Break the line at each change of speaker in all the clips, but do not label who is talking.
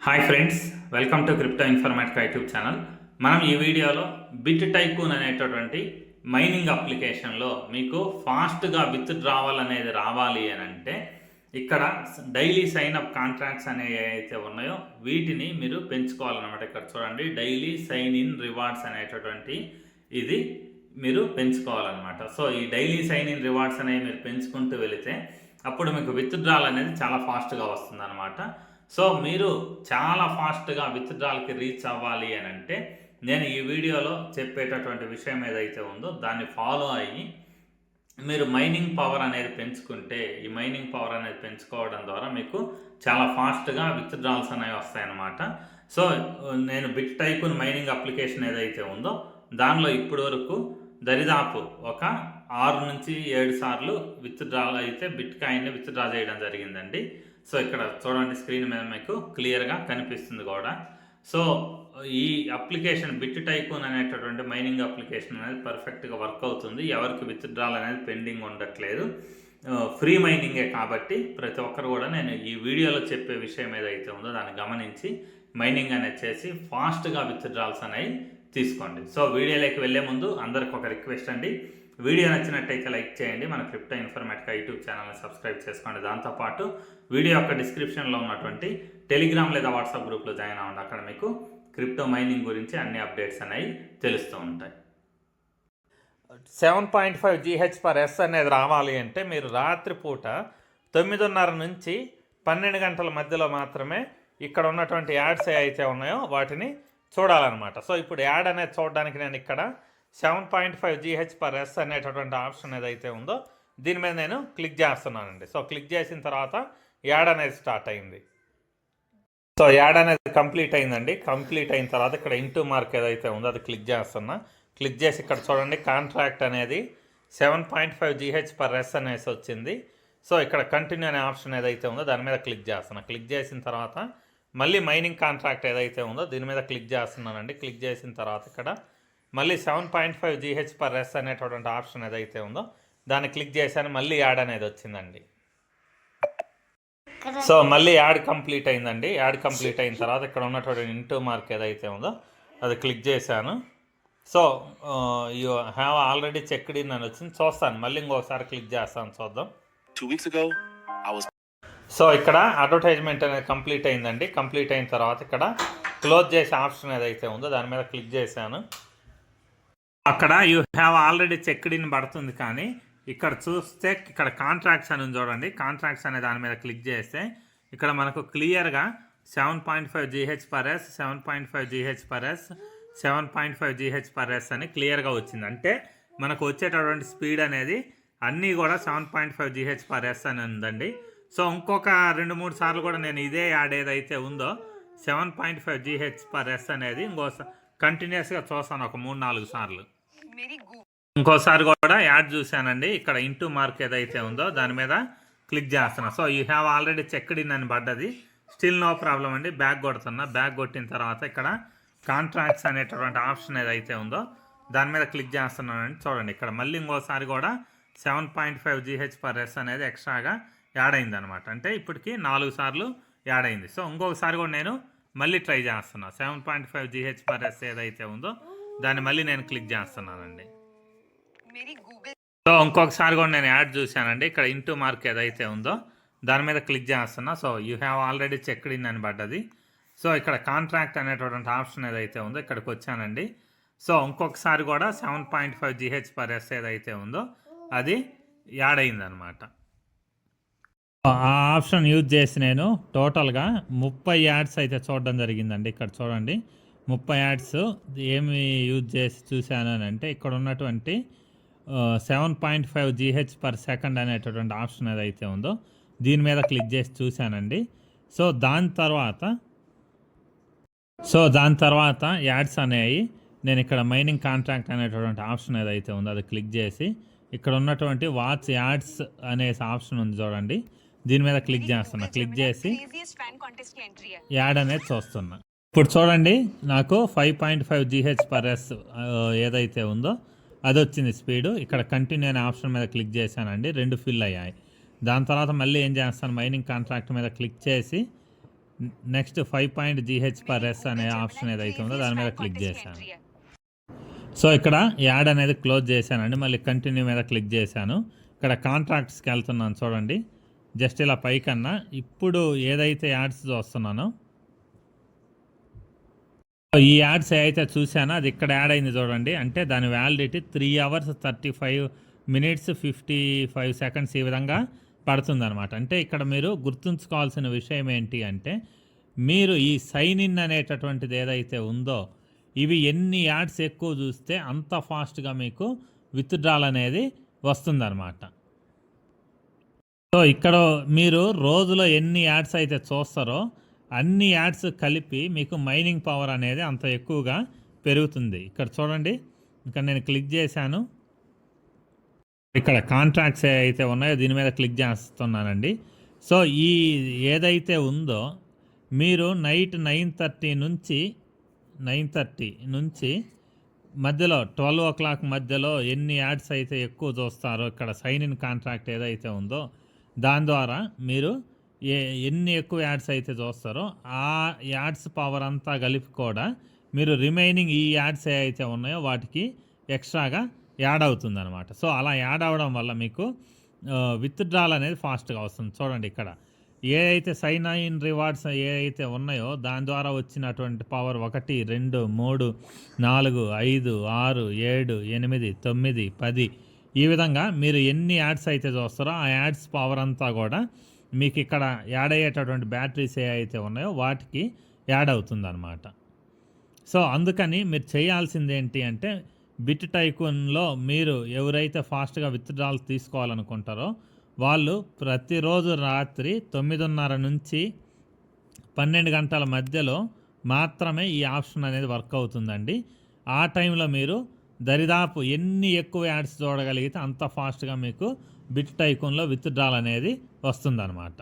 Hi friends welcome to crypto informatic YouTube channel మనం ఈ వీడియోలో బిట్ టైకూన్ అనేటటువంటి మైనింగ్ అప్లికేషన్లో మీకు ఫాస్ట్గా విత్ డ్రావల్ అనేది రావాలి అని అంటే ఇక్కడ డైలీ సైన్ అప్ కాంట్రాక్ట్స్ అనేవి ఏవైతే ఉన్నాయో వీటిని మీరు పెంచుకోవాలన్నమాట. ఇక్కడ చూడండి డైలీ సైన్ ఇన్ రివార్డ్స్ అనేటటువంటి ఇది మీరు పెంచుకోవాలన్నమాట. సో ఈ డైలీ సైన్ ఇన్ రివార్డ్స్ అనేవి మీరు పెంచుకుంటూ వెళితే అప్పుడు మీకు విత్డ్రాల్ అనేది చాలా ఫాస్ట్గా వస్తుంది అనమాట సో మీరు చాలా ఫాస్ట్గా విత్డ్రాల్కి రీచ్ అవ్వాలి అని అంటే నేను ఈ వీడియోలో చెప్పేటటువంటి విషయం ఏదైతే ఉందో దాన్ని ఫాలో అయ్యి మీరు మైనింగ్ పవర్ అనేది పెంచుకుంటే ఈ మైనింగ్ పవర్ అనేది పెంచుకోవడం ద్వారా మీకు చాలా ఫాస్ట్గా విత్డ్రాల్స్ అనేవి వస్తాయన్నమాట. సో నేను బిట్ టైకున్ మైనింగ్ అప్లికేషన్ ఏదైతే ఉందో దానిలో ఇప్పటి వరకు దరిదాపు ఒక ఆరు నుంచి ఏడు సార్లు విత్డ్రా అయితే బిట్ కాయిన్ని విత్డ్రా చేయడం జరిగిందండి. సో ఇక్కడ చూడండి స్క్రీన్ మీద మీకు క్లియర్గా కనిపిస్తుంది కూడా. సో ఈ అప్లికేషన్ బిట్ టైకూన్ అనేటటువంటి మైనింగ్ అప్లికేషన్ అనేది పర్ఫెక్ట్గా వర్క్ అవుతుంది. ఎవరికి విత్డ్రాల్ అనేది పెండింగ్ ఉండట్లేదు. ఫ్రీ మైనింగే కాబట్టి ప్రతి ఒక్కరు కూడా నేను ఈ వీడియోలో చెప్పే విషయం ఏదైతే ఉందో దాన్ని గమనించి మైనింగ్ అనేది చేసి ఫాస్ట్గా విత్డ్రాల్స్ అనేవి తీసుకోండి. సో వీడియోలోకి వెళ్ళే ముందు అందరికి ఒక రిక్వెస్ట్ అండి. వీడియో నచ్చినట్టయితే లైక్ చేయండి. మన క్రిప్టో ఇన్ఫర్మేటికా యూట్యూబ్ ఛానల్ని సబ్స్క్రైబ్ చేసుకోండి. దాంతోపాటు వీడియో యొక్క డిస్క్రిప్షన్లో ఉన్నటువంటి టెలిగ్రామ్ లేదా వాట్సాప్ గ్రూప్లో జాయిన్ అవ్వండి. అక్కడ మీకు క్రిప్టో మైనింగ్ గురించి అన్ని అప్డేట్స్ అనేవి తెలుస్తూ ఉంటాయి. Seven point five GH per S అనేది రావాలి అంటే మీరు రాత్రిపూట తొమ్మిదిన్నర నుంచి పన్నెండు గంటల మధ్యలో మాత్రమే ఇక్కడ ఉన్నటువంటి యాడ్స్ అయితే ఉన్నాయో వాటిని చూడాలన్నమాట. సో ఇప్పుడు యాడ్ అనేది చూడడానికి నేను ఇక్కడ seven point five GH per S అనేటటువంటి ఆప్షన్ ఏదైతే ఉందో దీని మీద నేను క్లిక్ చేస్తున్నానండి. సో క్లిక్ చేసిన తర్వాత యాడ్ అనేది స్టార్ట్ అయింది. సో యాడ్ అనేది కంప్లీట్ అయిందండి. కంప్లీట్ అయిన తర్వాత ఇక్కడ ఇంటూ మార్క్ ఏదైతే ఉందో అది క్లిక్ చేస్తున్నా. క్లిక్ చేసి ఇక్కడ చూడండి కాంట్రాక్ట్ అనేది seven point five GH per S అనేసి వచ్చింది. సో ఇక్కడ కంటిన్యూ అనే ఆప్షన్ ఏదైతే ఉందో దాని మీద క్లిక్ చేస్తున్నా. క్లిక్ చేసిన తర్వాత మళ్ళీ మైనింగ్ కాంట్రాక్ట్ ఏదైతే ఉందో దీని మీద క్లిక్ చేస్తున్నానండి. క్లిక్ చేసిన తర్వాత ఇక్కడ మళ్ళీ seven point five GH per S అనేటటువంటి ఆప్షన్ ఏదైతే ఉందో దాన్ని క్లిక్ చేశాను మళ్ళీ యాడ్ అనేది వచ్చిందండి. సో మళ్ళీ యాడ్ కంప్లీట్ అయిందండి. యాడ్ కంప్లీట్ అయిన తర్వాత ఇక్కడ ఉన్నటువంటి ఇంటూ మార్క్ ఏదైతే ఉందో అది క్లిక్ చేశాను. So you have already checked in అని వచ్చింది. చూస్తాను. మళ్ళీ ఇంకొకసారి క్లిక్ చేస్తాను. చూద్దాం. సో ఇక్కడ అడ్వర్టైజ్మెంట్ అనేది కంప్లీట్ అయిందండి. కంప్లీట్ అయిన తర్వాత ఇక్కడ క్లోజ్ చేసే ఆప్షన్ ఏదైతే ఉందో దాని మీద క్లిక్ చేశాను. అక్కడ you have already checked in పడుతుంది కానీ ఇక్కడ చూస్తే ఇక్కడ కాంట్రాక్ట్స్ అని చూడండి. కాంట్రాక్ట్స్ అనే దాని మీద క్లిక్ చేస్తే ఇక్కడ మనకు క్లియర్గా seven point five GH per S seven point five GH per S seven point five GH per S అని క్లియర్గా వచ్చింది. అంటే మనకు వచ్చేటటువంటి స్పీడ్ అనేది అన్నీ కూడా seven point five GH per S అని ఉందండి. సో ఇంకొక రెండు మూడు సార్లు కూడా నేను ఇదే యాడ్ ఏదైతే ఉందో seven point five GH per S అనేది ఇంకో కంటిన్యూస్గా చూస్తాను ఒక మూడు నాలుగు సార్లు. ఇంకోసారి కూడా యాడ్ చూశానండి. ఇక్కడ ఇంటూ మార్క్ ఏదైతే ఉందో దాని మీద క్లిక్ చేస్తున్నా. So you have already checked in అని పడ్డది. స్టిల్ నో ప్రాబ్లం అండి. బ్యాగ్ కొడుతున్నా. బ్యాగ్ కొట్టిన తర్వాత ఇక్కడ కాంట్రాక్ట్స్ అనేటటువంటి ఆప్షన్ ఏదైతే ఉందో దాని మీద క్లిక్ చేస్తున్నానండి. చూడండి. ఇక్కడ మళ్ళీ ఇంకోసారి కూడా seven point five GH per S అనేది ఎక్స్ట్రాగా యాడ్ అయింది అనమాట అంటే ఇప్పటికి నాలుగు సార్లు యాడ్ అయింది. సో ఇంకొకసారి కూడా నేను మళ్ళీ ట్రై చేస్తున్నా. Seven point five GH per S ఏదైతే ఉందో దాన్ని మళ్ళీ నేను క్లిక్ చేస్తున్నానండి. సో ఇంకొకసారి కూడా నేను యాడ్ చూశానండి. ఇక్కడ ఇంటూ మార్క్ ఏదైతే ఉందో దాని మీద క్లిక్ చేస్తున్నా. So you have already checked in అని పడ్డది. సో ఇక్కడ కాంట్రాక్ట్ అనేటువంటి ఆప్షన్ ఏదైతే ఉందో ఇక్కడికి వచ్చానండి. సో ఇంకొకసారి కూడా seven point five GH per S ఏదైతే ఉందో అది యాడ్ అయిందనమాట ఆ ఆప్షన్ యూజ్ చేసి నేను టోటల్గా ముప్పై యాడ్స్ అయితే చూడడం జరిగిందండి. ఇక్కడ చూడండి. ముప్పై యాడ్స్ ఏమి యూజ్ చేసి చూశాను అని అంటే ఇక్కడ ఉన్నటువంటి seven point five GH per second అనేటటువంటి ఆప్షన్ ఏదైతే ఉందో దీని మీద క్లిక్ చేసి చూశానండి. సో దాని తర్వాత సో దాని తర్వాత యాడ్స్ అనేవి నేను ఇక్కడ మైనింగ్ కాంట్రాక్ట్ అనేటటువంటి ఆప్షన్ ఏదైతే ఉందో అది క్లిక్ చేసి ఇక్కడ ఉన్నటువంటి వాచ్ యాడ్స్ అనే ఆప్షన్ ఉంది చూడండి. దీని మీద క్లిక్ చేస్తున్నా. క్లిక్ చేసి యాడ్ అనేది చూస్తున్నా. ఇప్పుడు చూడండి నాకు five point five GH per S ఏదైతే ఉందో అది వచ్చింది స్పీడు ఇక్కడ కంటిన్యూ అనే ఆప్షన్ మీద క్లిక్ చేశానండి. రెండు ఫిల్ అయ్యాయి. దాని తర్వాత మళ్ళీ ఏం చేస్తాను? మైనింగ్ కాంట్రాక్ట్ మీద క్లిక్ చేసి next five point GH per S అనే ఆప్షన్ ఏదైతే ఉందో దాని మీద క్లిక్ చేశాను. సో ఇక్కడ యాడ్ అనేది క్లోజ్ చేశానండి. మళ్ళీ కంటిన్యూ మీద క్లిక్ చేశాను. ఇక్కడ కాంట్రాక్ట్స్కి వెళ్తున్నాను చూడండి. జస్ట్ ఇలా పైకన్నా. ఇప్పుడు ఏదైతే యాడ్స్ చూస్తున్నానో ఈ యాడ్స్ ఏదైతే చూసానో అది ఇక్కడ యాడ్ అయింది చూడండి. అంటే దాని validity three hours thirty five minutes fifty five seconds ఈ విధంగా పడుతుందన్నమాట. అంటే ఇక్కడ మీరు గుర్తుంచుకోవాల్సిన విషయం ఏంటి అంటే మీరు ఈ సైన్ ఇన్ అనేటటువంటిది ఏదైతే ఉందో ఇవి ఎన్ని యాడ్స్ ఎక్కువ చూస్తే అంత ఫాస్ట్గా మీకు విత్డ్రాల్ అనేది వస్తుందన్నమాట. సో ఇక్కడ మీరు రోజులో ఎన్ని యాడ్స్ అయితే చూస్తారో అన్ని యాడ్స్ కలిపి మీకు మైనింగ్ పవర్ అనేది అంత ఎక్కువగా పెరుగుతుంది. ఇక్కడ చూడండి. ఇక్కడ నేను క్లిక్ చేశాను. ఇక్కడ కాంట్రాక్ట్స్ అయితే ఉన్నాయో దీని మీద క్లిక్ చేస్తున్నానండి. సో ఈ ఏదైతే ఉందో మీరు నైట్ నైన్ థర్టీ నుంచి నైన్ థర్టీ నుంచి మధ్యలో ట్వెల్వ్ ఓ క్లాక్ మధ్యలో ఎన్ని యాడ్స్ అయితే ఎక్కువ చూస్తారో ఇక్కడ సైన్ ఇన్ కాంట్రాక్ట్ ఏదైతే ఉందో దాని ద్వారా మీరు ఏ ఎన్ని ఎక్కువ యాడ్స్ అయితే చూస్తారో ఆ యాడ్స్ పవర్ అంతా కలిపి కూడా మీరు రిమైనింగ్ ఈ యాడ్స్ ఏవైతే ఉన్నాయో వాటికి ఎక్స్ట్రాగా యాడ్ అవుతుంది అనమాట సో అలా యాడ్ అవ్వడం వల్ల మీకు విత్డ్రాల్ అనేది ఫాస్ట్గా వస్తుంది. చూడండి ఇక్కడ. ఏదైతే సైన్ ఇన్ రివార్డ్స్ ఏదైతే ఉన్నాయో దాని ద్వారా వచ్చినటువంటి పవర్ ఒకటి రెండు మూడు నాలుగు ఐదు ఆరు ఏడు ఎనిమిది తొమ్మిది పది ఈ విధంగా మీరు ఎన్ని యాడ్స్ అయితే చూస్తారో ఆ యాడ్స్ పవర్ అంతా కూడా మీకు ఇక్కడ యాడ్ అయ్యేటటువంటి బ్యాటరీస్ ఏవైతే ఉన్నాయో వాటికి యాడ్ అవుతుందన్నమాట సో అందుకని మీరు చేయాల్సింది ఏంటి అంటే బిట్ టైకూన్లో మీరు ఎవరైతే ఫాస్ట్గా విత్డ్రాల్స్ తీసుకోవాలనుకుంటారో వాళ్ళు ప్రతిరోజు రాత్రి తొమ్మిదిన్నర నుంచి పన్నెండు గంటల మధ్యలో మాత్రమే ఈ ఆప్షన్ అనేది వర్క్ అవుతుందండి ఆ టైంలో మీరు దరిదాపు ఎన్ని ఎక్కువ యాడ్స్ చూడగలిగితే అంత ఫాస్ట్గా మీకు బిట్ ఐకోన్లో విత్డ్రాల్ అనేది వస్తుందన్నమాట.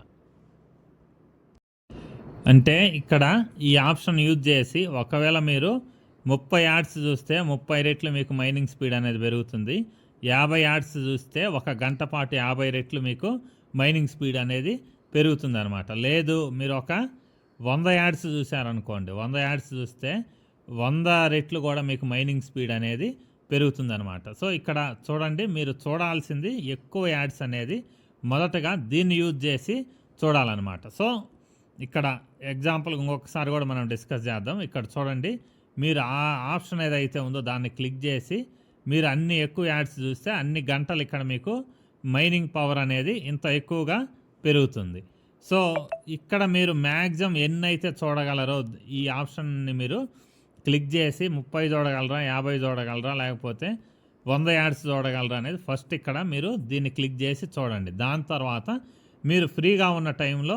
అంటే ఇక్కడ ఈ ఆప్షన్ యూజ్ చేసి ఒకవేళ మీరు ముప్పై యాడ్స్ చూస్తే ముప్పై రెట్లు మీకు మైనింగ్ స్పీడ్ అనేది పెరుగుతుంది. యాభై యాడ్స్ చూస్తే ఒక గంట పాటు యాభై రెట్లు మీకు మైనింగ్ స్పీడ్ అనేది పెరుగుతుంది అనమాట లేదు మీరు ఒక వంద యాడ్స్ చూసారనుకోండి వంద యాడ్స్ చూస్తే వంద రెట్లు కూడా మీకు మైనింగ్ స్పీడ్ అనేది పెరుగుతుందనమాట సో ఇక్కడ చూడండి మీరు చూడాల్సింది ఎక్కువ యాడ్స్ అనేది మొదటగా దీన్ని యూజ్ చేసి చూడాలన్నమాట. సో ఇక్కడ ఎగ్జాంపుల్ ఇంకొకసారి కూడా మనం డిస్కస్ చేద్దాం. ఇక్కడ చూడండి మీరు ఆ ఆప్షన్ ఏదైతే ఉందో దాన్ని క్లిక్ చేసి మీరు అన్ని ఎక్కువ యాడ్స్ చూస్తే అన్ని గంటలు ఇక్కడ మీకు మైనింగ్ పవర్ అనేది ఇంత ఎక్కువగా పెరుగుతుంది. సో ఇక్కడ మీరు మ్యాక్సిమం ఎన్ని అయితే చూడగలరో ఈ ఆప్షన్ని మీరు క్లిక్ చేసి ముప్పై చూడగలరా యాభై చూడగలరా లేకపోతే వంద యాడ్స్ చూడగలరా అనేది ఫస్ట్ ఇక్కడ మీరు దీన్ని క్లిక్ చేసి చూడండి. దాని తర్వాత మీరు ఫ్రీగా ఉన్న టైంలో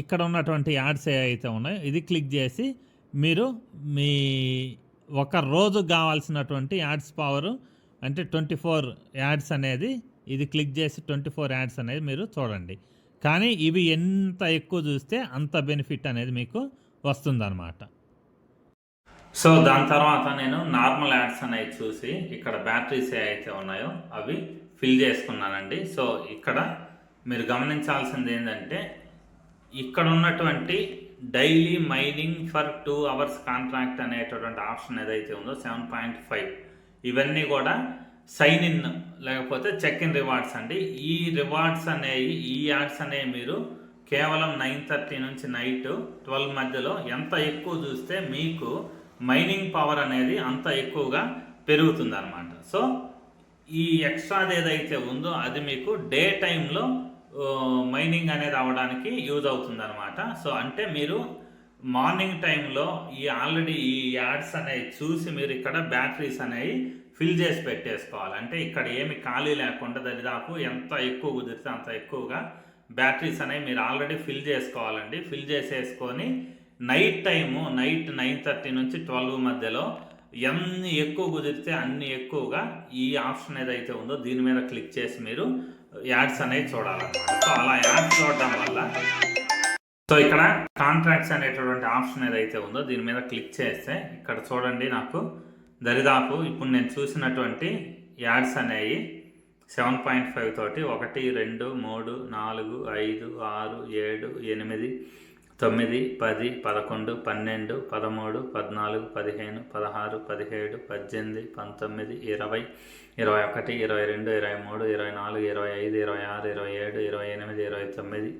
ఇక్కడ ఉన్నటువంటి యాడ్స్ ఏవైతే ఉన్నాయో ఇది క్లిక్ చేసి మీరు మీ ఒక రోజు కావాల్సినటువంటి యాడ్స్ పవర్ అంటే ట్వంటీ ఫోర్ యాడ్స్ అనేది ఇది క్లిక్ చేసి ట్వంటీ ఫోర్ యాడ్స్ అనేది మీరు చూడండి. కానీ ఇవి ఎంత ఎక్కువ చూస్తే అంత బెనిఫిట్ అనేది మీకు వస్తుందన్నమాట. సో దాని తర్వాత నేను నార్మల్ యాడ్స్ అనేవి చూసి ఇక్కడ బ్యాటరీస్ ఏవైతే ఉన్నాయో అవి ఫిల్ చేసుకున్నానండి. సో ఇక్కడ మీరు గమనించాల్సింది ఏంటంటే ఇక్కడ ఉన్నటువంటి daily mining for two hours contract అనేటటువంటి ఆప్షన్ ఏదైతే ఉందో సెవెన్ పాయింట్ ఫైవ్ ఇవన్నీ కూడా సైన్ ఇన్ లేకపోతే చెక్ ఇన్ రివార్డ్స్ అండి. ఈ రివార్డ్స్ అనేవి ఈ యాడ్స్ అనేవి మీరు కేవలం నైన్ థర్టీ నుంచి నైట్ ట్వెల్వ్ మధ్యలో ఎంత ఎక్కువ చూస్తే మీకు మైనింగ్ పవర్ అనేది అంత ఎక్కువగా పెరుగుతుంది అనమాట సో ఈ ఎక్స్ట్రాది ఏదైతే ఉందో అది మీకు డే టైంలో మైనింగ్ అనేది అవ్వడానికి యూజ్ అవుతుంది అనమాట సో అంటే మీరు మార్నింగ్ టైంలో ఈ ఆల్రెడీ ఈ యాడ్స్ అనేవి చూసి మీరు ఇక్కడ బ్యాటరీస్ అనేవి ఫిల్ చేసి పెట్టేసుకోవాలి. అంటే ఇక్కడ ఏమి ఖాళీ లేకుండా దరిదాపు ఎంత ఎక్కువ కుదిరితే అంత ఎక్కువగా బ్యాటరీస్ అనేవి మీరు ఆల్రెడీ ఫిల్ చేసుకోవాలండి. ఫిల్ చేసేసుకొని night time night nine thirty నుంచి ట్వెల్వ్ మధ్యలో ఎన్ని ఎక్కువ కుదిరితే అన్ని ఎక్కువగా ఈ ఆప్షన్ ఏదైతే ఉందో దీని మీద క్లిక్ చేసి మీరు యాడ్స్ అనేవి చూడాలన్నమాట. సో అలా యాడ్స్ చూడడం వల్ల సో ఇక్కడ కాంట్రాక్ట్స్ అనేటటువంటి ఆప్షన్ ఏదైతే ఉందో దీని మీద క్లిక్ చేస్తే ఇక్కడ చూడండి నాకు దరిదాపు ఇప్పుడు నేను చూసినటువంటి యాడ్స్ అనేవి సెవెన్ పాయింట్ ఫైవ్ తోటి ఒకటి రెండు మూడు నాలుగు ఐదు ఆరు ఏడు ఎనిమిది తొమ్మిది పది పదకొండు పన్నెండు పదమూడు పద్నాలుగు పదిహేను పదహారు పదిహేడు పద్దెనిమిది పంతొమ్మిది ఇరవై ఇరవై ఒకటి ఇరవై రెండు ఇరవై మూడు ఇరవై నాలుగు ఇరవై ఐదు ఇరవై ఆరు ఇరవై ఏడు ఇరవై ఎనిమిది ఇరవై తొమ్మిది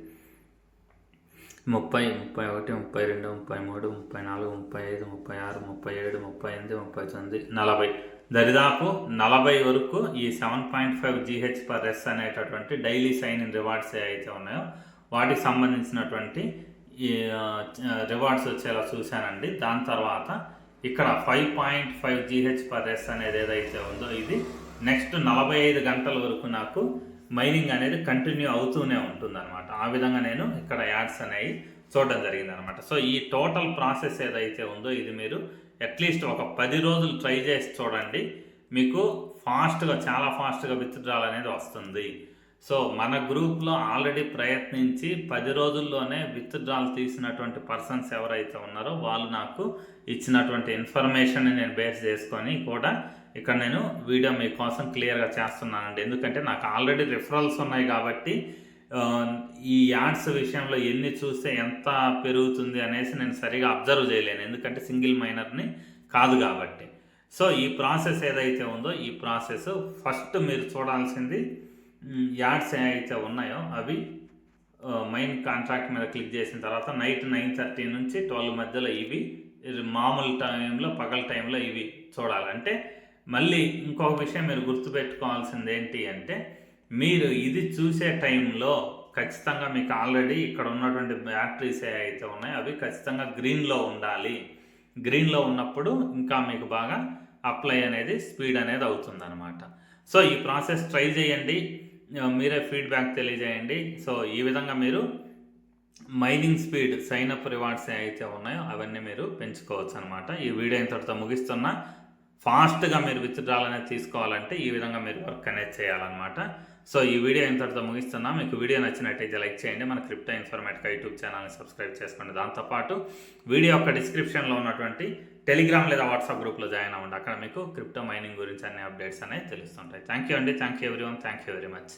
ముప్పై ముప్పై ఒకటి ముప్పై రెండు ముప్పై మూడు ముప్పై నాలుగు ముప్పై ఐదు ముప్పై ఆరు ముప్పై ఏడు ముప్పై ఎనిమిది ముప్పై తొమ్మిది నలభై. దరిదాపు నలభై వరకు ఈ seven point five G H per S అనేటటువంటి డైలీ సైన్ ఇన్ రివార్డ్స్ ఏ అయితే ఉన్నాయో వాటికి సంబంధించినటువంటి ఈ రివార్డ్స్ వచ్చేలా చూశానండి. దాని తర్వాత ఇక్కడ five point five G H per S అనేది ఏదైతే ఉందో ఇది నెక్స్ట్ నలభై ఐదు గంటల వరకు నాకు మైనింగ్ అనేది కంటిన్యూ అవుతూనే ఉంటుందన్నమాట. ఆ విధంగా నేను ఇక్కడ యాడ్స్ అనేవి చూడడం జరిగింది అనమాట సో ఈ టోటల్ ప్రాసెస్ ఏదైతే ఉందో ఇది మీరు అట్లీస్ట్ ఒక పది రోజులు ట్రై చేసి చూడండి. మీకు ఫాస్ట్గా చాలా ఫాస్ట్గా విత్డ్రాల్ అనేది వస్తుంది. సో మన గ్రూప్లో ఆల్రెడీ ప్రయత్నించి పది రోజుల్లోనే విత్డ్రాల్ తీసినటువంటి పర్సన్స్ ఎవరైతే ఉన్నారో వాళ్ళు నాకు ఇచ్చినటువంటి ఇన్ఫర్మేషన్ని నేను బేస్ చేసుకొని కూడా ఇక్కడ నేను వీడియో మీకోసం క్లియర్గా చేస్తున్నానండి. ఎందుకంటే నాకు ఆల్రెడీ రిఫరల్స్ ఉన్నాయి కాబట్టి ఈ యాడ్స్ విషయంలో ఎన్ని చూస్తే ఎంత పెరుగుతుంది అనేసి నేను సరిగా అబ్జర్వ్ చేయలేను. ఎందుకంటే సింగిల్ మైనర్ని కాదు కాబట్టి. సో ఈ ప్రాసెస్ ఏదైతే ఉందో ఈ ప్రాసెస్ ఫస్ట్ మీరు చూడాల్సింది యాడ్స్ అయితే ఉన్నాయో అవి మెయిన్ కాంట్రాక్ట్ మీద క్లిక్ చేసిన తర్వాత నైట్ నైన్ థర్టీ నుంచి ట్వెల్వ్ మధ్యలో ఇవి మామూలు టైంలో పగల టైంలో ఇవి చూడాలంటే మళ్ళీ ఇంకొక విషయం మీరు గుర్తుపెట్టుకోవాల్సింది ఏంటి అంటే మీరు ఇది చూసే టైంలో ఖచ్చితంగా మీకు ఆల్రెడీ ఇక్కడ ఉన్నటువంటి బ్యాటరీస్ ఏవైతే ఉన్నాయో అవి ఖచ్చితంగా గ్రీన్లో ఉండాలి. గ్రీన్లో ఉన్నప్పుడు ఇంకా మీకు బాగా అప్లై అనేది స్పీడ్ అనేది అవుతుందన్నమాట. సో ఈ ప్రాసెస్ ట్రై చేయండి. మీరే ఫీడ్బ్యాక్ తెలియజేయండి. సో ఈ విధంగా మీరు mining speed sign up rewards ఏవైతే ఉన్నాయో అవన్నీ మీరు పెంచుకోవచ్చు అనమాట ఈ వీడియో ఇంతటితో ముగిస్తున్నా. ఫాస్ట్గా మీరు విత్డ్రాల్ అనేది తీసుకోవాలంటే ఈ విధంగా మీరు వర్క్ అనేది చేయాలన్నమాట. సో ఈ వీడియో ఇంతటితో ముగిస్తున్నా. మీకు వీడియో నచ్చినట్టయితే లైక్ చేయండి. మన క్రిప్టో ఇన్ఫర్మేటిక్ యూట్యూబ్ ఛానల్ని సబ్స్క్రైబ్ చేసుకోండి. దాంతోపాటు వీడియో యొక్క డిస్క్రిప్షన్లో ఉన్నటువంటి టెలిగ్రామ్ లేదా వాట్సాప్ గ్రూప్లో జాయిన్ అవ్వండి. అక్కడ మీకు క్రిప్టో మైనింగ్ గురించి అన్ని అప్డేట్స్ అనేవి తెలుస్తుంటాయి. థ్యాంక్ యూ అండి. Thank you everyone thank you very much